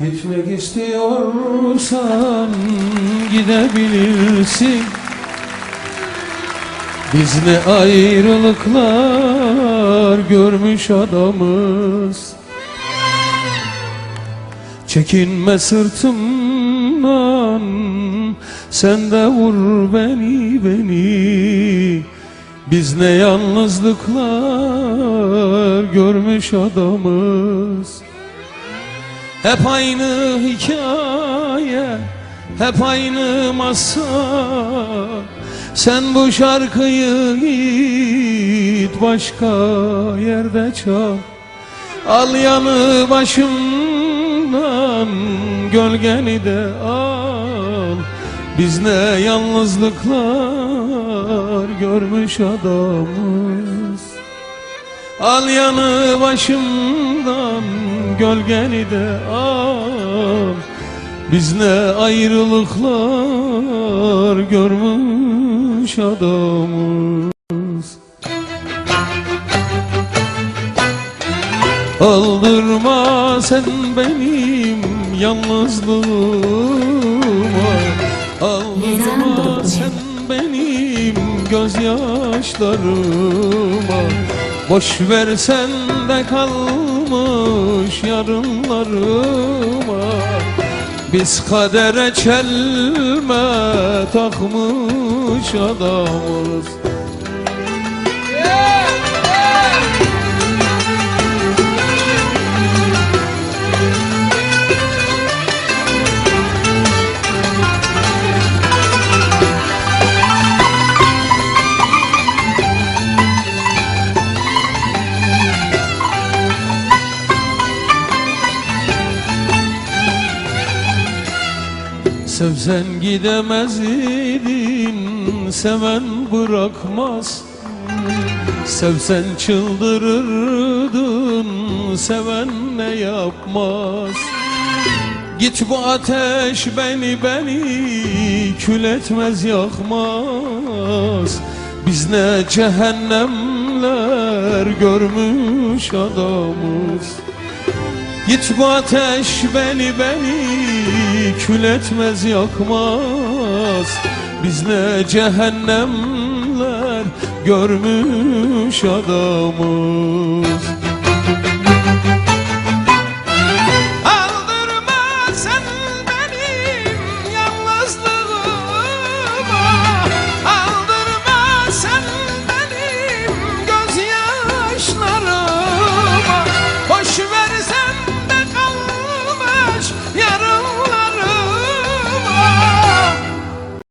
Gitmek istiyorsan gidebilirsin. Biz ne ayrılıklar görmüş adamız. Çekinme sırtımdan Sen de vur beni beni. Biz ne yalnızlıklar görmüş adamız hep aynı hikaye, hep aynı masal Sen bu şarkıyı git başka yerde çal. Al yanı başımdan gölgeni de al. Biz ne yalnızlıklar görmüş adamız. Al yanı başımdan gölgeni de al. Biz ne ayrılıklar görmüş adamız. Aldırma sen benim yalnızlığıma. Aldırma sen benim gözyaşlarıma. Boş versen de kalmış yarınlarıma. Biz kadere çelme takmış adamız Sevsen gidemez idin Seven bırakmaz. Sevsen çıldırırdın Seven ne yapmaz? Git bu ateş beni beni Kül etmez yakmaz. Biz ne cehennemler görmüş adamız. Git bu ateş beni beni kül etmez yakmaz. Biz ne cehennemler görmüş adamız